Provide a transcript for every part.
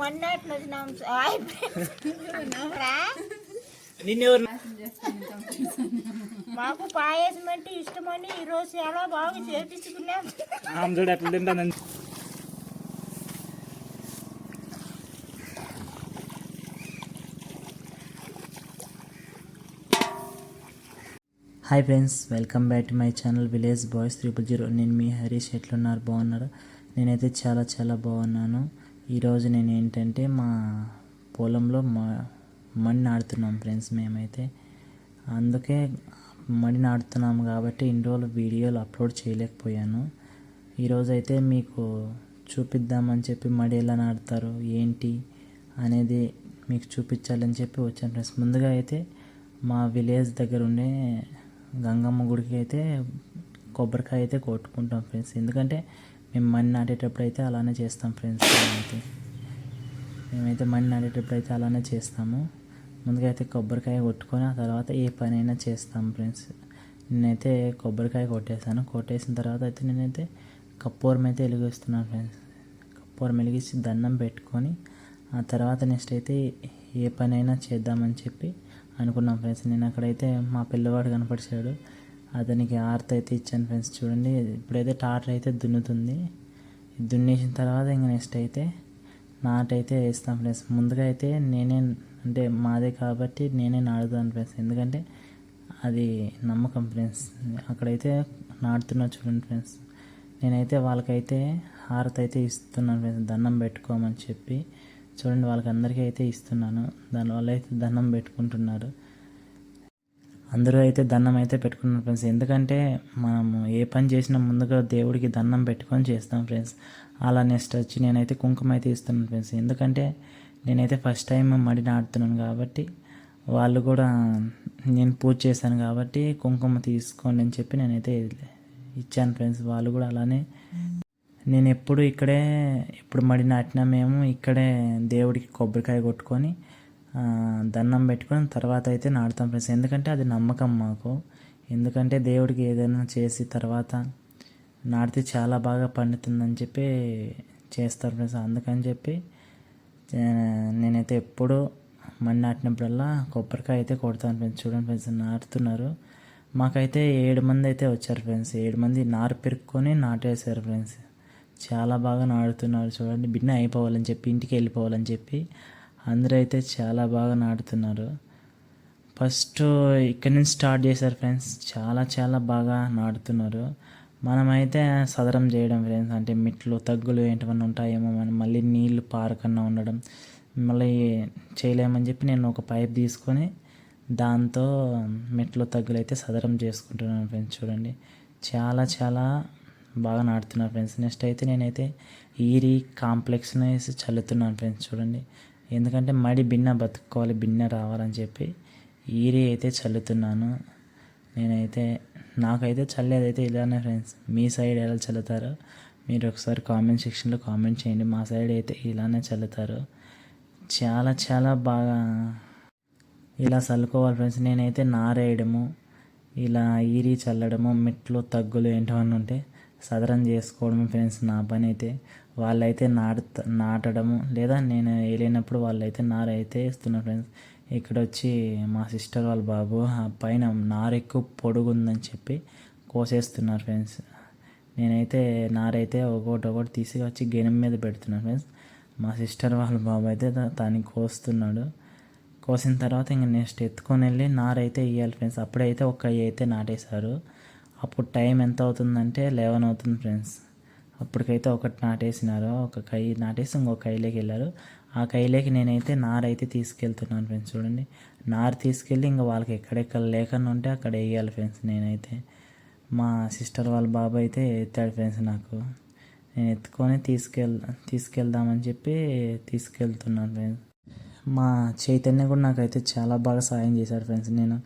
మొన్నటి నిన్నెవరు? మాకు పాయసం అంటే ఇష్టమని ఈరోజు చాలా బాగా చేపించుకున్నాం. ఆమె చూడు ఎట్లా తింటాను hi friends welcome back to my channel village boys triple zero నేను మీ హరీష్ ఎట్లున్నారు? బాగున్నారు? నేనైతే చాలా చాలా బాగున్నాను. ఈరోజు నేను ఏంటంటే మా పొలంలో మా మడి నాడుతున్నాం ఫ్రెండ్స్ మేమైతే. అందుకే మడి నాడుతున్నాము కాబట్టి ఇన్ని రోజులు వీడియోలు అప్లోడ్ చేయలేకపోయాను. ఈరోజు అయితే మీకు చూపిద్దామని చెప్పి మడి ఎలా నాటుతారు ఏంటి అనేది మీకు చూపించాలని చెప్పి వచ్చాను ఫ్రెండ్స్. ముందుగా అయితే మా విలేజ్ దగ్గర ఉండే గంగమ్మ గుడికి అయితే కొబ్బరికాయ అయితే కొట్టుకుంటాం ఫ్రెండ్స్. ఎందుకంటే మేము మణి నాటేటప్పుడు అయితే అలానే చేస్తాం ఫ్రెండ్స్ అయితే మేమైతే మణి నాటేటప్పుడు అయితే అలానే చేస్తాము. ముందుగా అయితే కొబ్బరికాయ కొట్టుకొని ఆ తర్వాత ఏ పని అయినా చేస్తాం ఫ్రెండ్స్. నేనైతే కొబ్బరికాయ కొట్టేశాను. కొట్టేసిన తర్వాత అయితే నేనైతే కప్పూరం అయితే వెలిగిస్తున్నాను ఫ్రెండ్స్. కప్పూరం వెలిగించి దండం పెట్టుకొని ఆ తర్వాత నెక్స్ట్ అయితే ఏ పనైనా చేద్దామని చెప్పి అనుకున్నాం ఫ్రెండ్స్. నేను అక్కడైతే మా పిల్లవాడు కనపడిచాడు అతనికి ఆర్త్ అయితే ఇచ్చాను ఫ్రెండ్స్ చూడండి. ఇప్పుడైతే టాటర్ అయితే దున్నుతుంది. దున్నేసిన తర్వాత ఇంకా నెక్స్ట్ అయితే నాటైతే వేస్తాం ఫ్రెండ్స్ ముందుగా అయితే నేనే అంటే మాదే కాబట్టి నేనే నాటుతాను ఫ్రెండ్స్ ఎందుకంటే అది నమ్మకం ఫ్రెండ్స్ అక్కడైతే నాటుతున్నా చూడండి ఫ్రెండ్స్ నేనైతే వాళ్ళకైతే హారతి అయితే ఇస్తున్నాను ఫ్రెండ్స్ దండం పెట్టుకోమని చెప్పి చూడండి వాళ్ళకి అందరికీ అయితే ఇస్తున్నాను. దానివల్ల అయితే దండం పెట్టుకుంటున్నారు. అందరూ అయితే దండం అయితే పెట్టుకున్నారు ఫ్రెండ్స్ ఎందుకంటే మనము ఏ పని చేసినా ముందుగా దేవుడికి దండం పెట్టుకొని చేస్తాం ఫ్రెండ్స్ అలా నెక్స్ట్ వచ్చి నేనైతే కుంకుమ అయితే ఇస్తున్నాను ఫ్రెండ్స్ ఎందుకంటే నేనైతే ఫస్ట్ టైం మడి నాటుతున్నాను కాబట్టి వాళ్ళు కూడా నేను పూజ చేశాను కాబట్టి కుంకుమ తీసుకోండి అని చెప్పి నేనైతే ఇచ్చాను ఫ్రెండ్స్ వాళ్ళు కూడా అలానే నేను ఎప్పుడు ఇక్కడే ఎప్పుడు మడి నాటినా మేము ఇక్కడే దేవుడికి కొబ్బరికాయ కొట్టుకొని దండం పెట్టుకొని తర్వాత అయితే నాటుతాం ఫ్రెండ్స్. ఎందుకంటే అది నమ్మకం మాకు. ఎందుకంటే దేవుడికి ఏదైనా చేసి తర్వాత నాటితే చాలా బాగా పండుతుందని చెప్పి చేస్తారు ఫ్రెండ్స్. అందుకని చెప్పి నేనైతే ఎప్పుడు మడి నాటినప్పుడల్లా కొబ్బరికాయ అయితే కొడతాను ఫ్రెండ్స్. చూడండి ఫ్రెండ్స్ నాటుతున్నారు. మాకైతే ఏడు మంది అయితే వచ్చారు ఫ్రెండ్స్. ఏడు మంది నారు పెరుక్కొని నాటేశారు ఫ్రెండ్స్. చాలా బాగా నాటుతున్నారు. చూడండి బిన్న అయిపోవాలని చెప్పి ఇంటికి వెళ్ళిపోవాలని చెప్పి అందరూ అయితే చాలా బాగా నాటుతున్నారు. ఫస్ట్ ఇక్కడి నుంచి స్టార్ట్ చేశారు ఫ్రెండ్స్. చాలా చాలా బాగా నాటుతున్నారు. మనమైతే సదరం చేయడం ఫ్రెండ్స్. అంటే మిట్లు తగ్గులు ఏంటివన్నీ ఉంటాయేమో మనం మళ్ళీ నీళ్ళు పారకన్నా ఉండడం మళ్ళీ చేయలేమని చెప్పి నేను ఒక పైప్ తీసుకొని దాంతో మెట్లు తగ్గులు అయితే సదరం చేసుకుంటున్నాను ఫ్రెండ్స్. చూడండి. చాలా చాలా బాగా నాడుతున్నాను ఫ్రెండ్స్. నెక్స్ట్ అయితే నేనైతే ఈరి కాంప్లెక్స్ని వేసి చల్లుతున్నాను ఫ్రెండ్స్. చూడండి. ఎందుకంటే మడి బిన్న బతుక్కోవాలి బిన్న రావాలని చెప్పి ఈరి అయితే చల్లుతున్నాను. నేనైతే నాకైతే చల్లేదైతే ఇలానే ఫ్రెండ్స్ మీ సైడ్ ఎలా చల్లుతారో మీరు ఒకసారి కామెంట్ సెక్షన్లో కామెంట్ చేయండి. మా సైడ్ అయితే ఇలానే చల్లుతారు. చాలా చాలా బాగా ఇలా చల్లుకోవాలి ఫ్రెండ్స్ నేనైతే నారేయడము ఇలా ఈరి చల్లడము మెట్లు తగ్గులు ఏంటవన్నీ ఉంటే సదరం చేసుకోవడము ఫ్రెండ్స్ నా పని అయితే. వాళ్ళైతే నాటు నాటడము లేదా నేను వెళ్ళినప్పుడు వాళ్ళైతే నార అయితే వేస్తున్నారు ఫ్రెండ్స్. ఇక్కడ వచ్చి మా సిస్టర్ వాళ్ళ బాబు ఆ పైన నార ఎక్కువ పొడుగుందని చెప్పి కోసేస్తున్నారు ఫ్రెండ్స్. నేనైతే నారైతే ఒకటి ఒకటి తీసి వచ్చి గెనం మీద పెడుతున్నాను ఫ్రెండ్స్. మా సిస్టర్ వాళ్ళ బాబు అయితే తను దాన్ని కోస్తున్నాడు. కోసిన తర్వాత ఇంక నెక్స్ట్ ఎత్తుకొని వెళ్ళి నారైతే ఇవ్వాలి ఫ్రెండ్స్. అప్పుడైతే ఒక అయితే నాటేశారు. అప్పుడు టైం ఎంత అవుతుందంటే లెవెన్ అవుతుంది ఫ్రెండ్స్. అప్పటికైతే ఒకటి నాటేసినారు ఒక కై నాటేసి ఇంకో కైలోకి వెళ్ళారు. ఆ కైలోకి నేనైతే నారైతే తీసుకెళ్తున్నాను ఫ్రెండ్స్ చూడండి. నారు తీసుకెళ్ళి ఇంకా వాళ్ళకి ఎక్కడెక్కడ లేకుండా ఉంటే అక్కడ వేయాలి ఫ్రెండ్స్ నేనైతే. మా సిస్టర్ వాళ్ళ బాబు అయితే ఎత్తాడు ఫ్రెండ్స్ నాకు. నేను ఎత్తుకొని తీసుకెళ్ తీసుకెళ్దామని చెప్పి తీసుకెళ్తున్నాను ఫ్రెండ్స్ మా చైతన్య కూడా నాకైతే చాలా బాగా సాయం చేశాడు ఫ్రెండ్స్ నేను.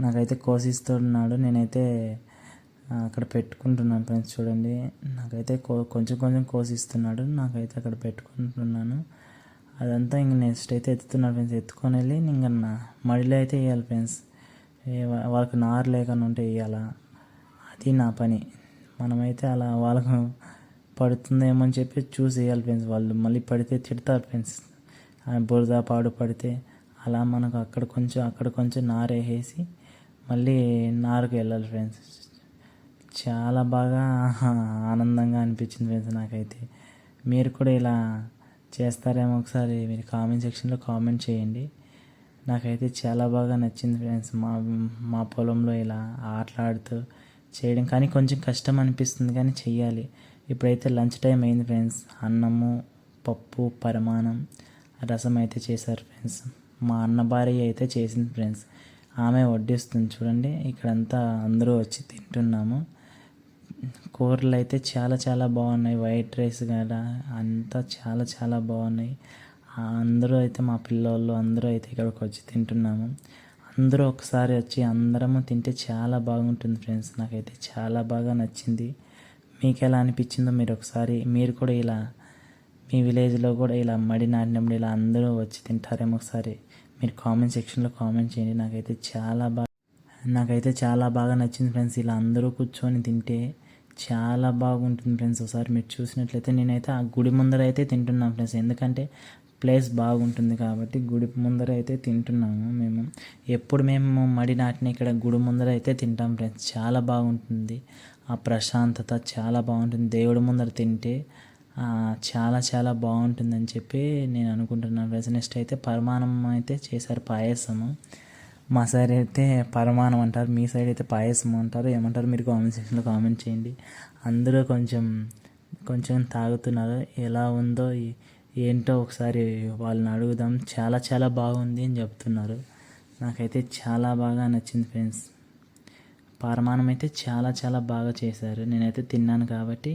నాకైతే కోసిస్తున్నాడు నేనైతే అక్కడ పెట్టుకుంటున్నాను ఫ్రెండ్స్ చూడండి. నాకైతే కో కొంచెం కొంచెం కోసిస్తున్నాడు. నాకైతే అక్కడ పెట్టుకుంటున్నాను. అదంతా ఇంక నెక్స్ట్ అయితే ఎత్తుతున్నాడు ఫ్రెండ్స్. ఎత్తుకొని వెళ్ళి ఇంకా నా మడిలో అయితే వేయాలి ఫ్రెండ్స్. వాళ్ళకి నారు లేకుండా ఉంటే వేయాలా? అది నా పని. మనమైతే అలా వాళ్ళకు పడుతుందేమో అని చెప్పి చూసి వేయాలి ఫ్రెండ్స్. వాళ్ళు మళ్ళీ పడితే తిడతారు ఫ్రెండ్స్. ఆ బురద పాడు పడితే అలా మనకు అక్కడ కొంచెం అక్కడ కొంచెం నారేసేసి మళ్ళీ నారుకు వెళ్ళాలి ఫ్రెండ్స్. చాలా బాగా ఆనందంగా అనిపించింది ఫ్రెండ్స్ నాకైతే. మీరు కూడా ఇలా చేస్తారేమో ఒకసారి మీరు కామెంట్ సెక్షన్లో కామెంట్ చేయండి. నాకైతే చాలా బాగా నచ్చింది ఫ్రెండ్స్ మా మా పొలంలో ఇలా ఆటలాడుతూ చేయడం. కానీ కొంచెం కష్టం అనిపిస్తుంది కానీ చెయ్యాలి. ఇప్పుడైతే లంచ్ టైం అయింది ఫ్రెండ్స్. అన్నము పప్పు పరమాణం రసం అయితే చేశారు ఫ్రెండ్స్. మా అన్న భార్య అయితే చేసింది ఫ్రెండ్స్. ఆమె వడ్డిస్తుంది చూడండి. ఇక్కడంతా అందరూ వచ్చి తింటున్నాము. కూరలు అయితే చాలా చాలా బాగున్నాయి. వైట్ రైస్ కదా అంతా చాలా చాలా బాగున్నాయి. అందరూ అయితే మా పిల్లోళ్ళు అందరూ అయితే ఇక్కడికి వచ్చి తింటున్నాము. అందరూ ఒకసారి వచ్చి అందరము తింటే చాలా బాగుంటుంది ఫ్రెండ్స్. నాకైతే చాలా బాగా నచ్చింది. మీకు ఎలా అనిపించిందో మీరు ఒకసారి మీరు కూడా ఇలా మీ విలేజ్లో కూడా ఇలా మడి నాటినప్పుడు ఇలా అందరూ వచ్చి తింటారేమో ఒకసారి మీరు కామెంట్ సెక్షన్లో కామెంట్ చేయండి. నాకైతే చాలా బాగా నాకైతే చాలా బాగా నచ్చింది ఫ్రెండ్స్. ఇలా అందరూ కూర్చొని తింటే చాలా బాగుంటుంది ఫ్రెండ్స్ ఒకసారి మీరు చూసినట్లయితే నేనైతే ఆ గుడి ముందర అయితే తింటున్నాను ఫ్రెండ్స్. ఎందుకంటే ప్లేస్ బాగుంటుంది కాబట్టి గుడి ముందర అయితే తింటున్నాము మేము. ఎప్పుడు మేము మడి నాటిన ఇక్కడ గుడి ముందర అయితే తింటాం ఫ్రెండ్స్. చాలా బాగుంటుంది. ఆ ప్రశాంతత చాలా బాగుంటుంది. దేవుడి ముందర తింటే చాలా చాలా బాగుంటుందని చెప్పి నేను అనుకుంటున్నాను ఫ్రెండ్స్. నెక్స్ట్ అయితే పరమాణం అయితే చేశారు పాయసము. మా సైడ్ అయితే పరమానం అంటారు మీ సైడ్ అయితే పాయసం అంటారు ఏమంటారు మీరు కామెంట్ సెక్షన్లో కామెంట్ చేయండి. అందరూ కొంచెం కొంచెం తాగుతున్నారు ఎలా ఉందో ఏంటో ఒకసారి వాళ్ళని అడుగుదాం. చాలా చాలా బాగుంది అని చెప్తున్నారు. నాకైతే చాలా బాగా నచ్చింది ఫ్రెండ్స్ పరమాణం అయితే చాలా చాలా బాగా చేశారు. నేనైతే తిన్నాను కాబట్టి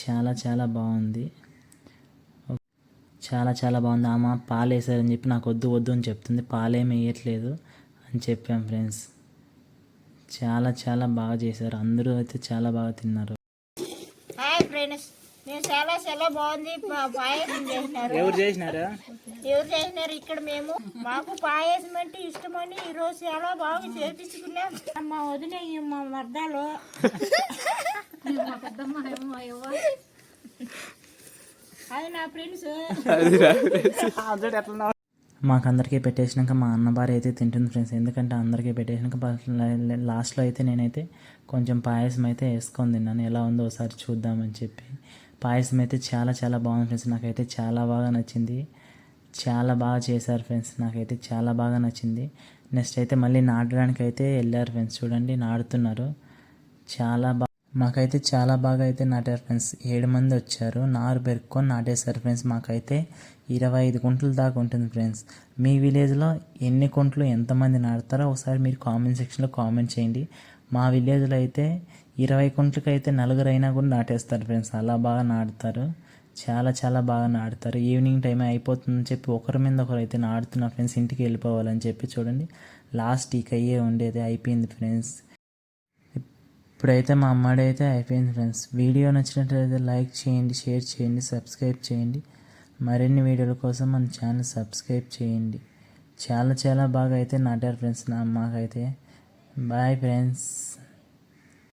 చాలా చాలా బాగుంది. చాలా చాలా బాగుంది. ఆమె పాలు వేసారని చెప్పి నాకు వద్దు వద్దు అని చెప్తుంది. పాలేమి వేయట్లేదు. అని చెప్పాం ఫ్రెండ్స్. చాలా చాలా బాగా చేశారు. అందరూ అయితే చాలా బాగా తిన్నారు. Hi friends. నేను చాలా చాలా బాగుంది. పాయసం చేసినారు. ఎవరు చేసినారా? ఎవరు చేసినారు? ఇక్కడ మేము. మాకు పాయసం అంటే ఇష్టమని ఈ రోజు చాలా బాగా చేపించుకున్నాం. మా వదిన ఈ మా మర్దాలు. అది నా ఫ్రెండ్స్. మాకందరికీ పెట్టేసినాక మా అన్న భార్య అయితే తింటుంది ఫ్రెండ్స్. ఎందుకంటే అందరికీ పెట్టేసినాక లాస్ట్లో అయితే నేనైతే కొంచెం పాయసం అయితే వేసుకొని తిన్నాను. ఎలా ఉందో ఒకసారి చూద్దామని చెప్పి. పాయసం అయితే చాలా చాలా బాగుంది ఫ్రెండ్స్. నాకైతే చాలా బాగా నచ్చింది. చాలా బాగా చేశారు ఫ్రెండ్స్. నాకైతే చాలా బాగా నచ్చింది. నెక్స్ట్ అయితే మళ్ళీ నాటడానికి అయితే వెళ్ళారు ఫ్రెండ్స్. చూడండి నాటుతున్నారు. చాలా బాగా మాకైతే చాలా బాగా అయితే నాటారు ఫ్రెండ్స్. ఏడు మంది వచ్చారు. నారు పెరుక్కొని నాటేశారు ఫ్రెండ్స్. మాకైతే ఇరవై ఐదు కుంటల దాకా ఉంటుంది ఫ్రెండ్స్. మీ విలేజ్లో ఎన్ని గుంటలు ఎంతమంది నాటుతారో ఒకసారి మీరు కామెంట్ సెక్షన్లో కామెంట్ చేయండి. మా విలేజ్లో అయితే ఇరవై కుంట్లకి అయితే నలుగురు అయినా కూడా నాటేస్తారు ఫ్రెండ్స్. అలా బాగా నాటుతారు. చాలా చాలా బాగా నాటుతారు. ఈవినింగ్ టైం అయిపోతుందని చెప్పి ఒకరి మీద ఒకరు అయితే నాటుతున్నారు ఫ్రెండ్స్ ఇంటికి వెళ్ళిపోవాలని చెప్పి చూడండి. లాస్ట్ ఇక అయ్యే ఉండేది అయిపోయింది ఫ్రెండ్స్. ఇప్పుడైతే మా అమ్మాడి అయితే అయిపోయింది ఫ్రెండ్స్. వీడియో నచ్చినట్లయితే లైక్ చేయండి షేర్ చేయండి సబ్స్క్రైబ్ చేయండి. మరిన్ని వీడియోల కోసం మన ఛానల్ సబ్స్క్రైబ్ చేయండి. చాలా చాలా బాగా అయితే నాటారు ఫ్రెండ్స్ నా అమ్మకైతే బాయ్ ఫ్రెండ్స్.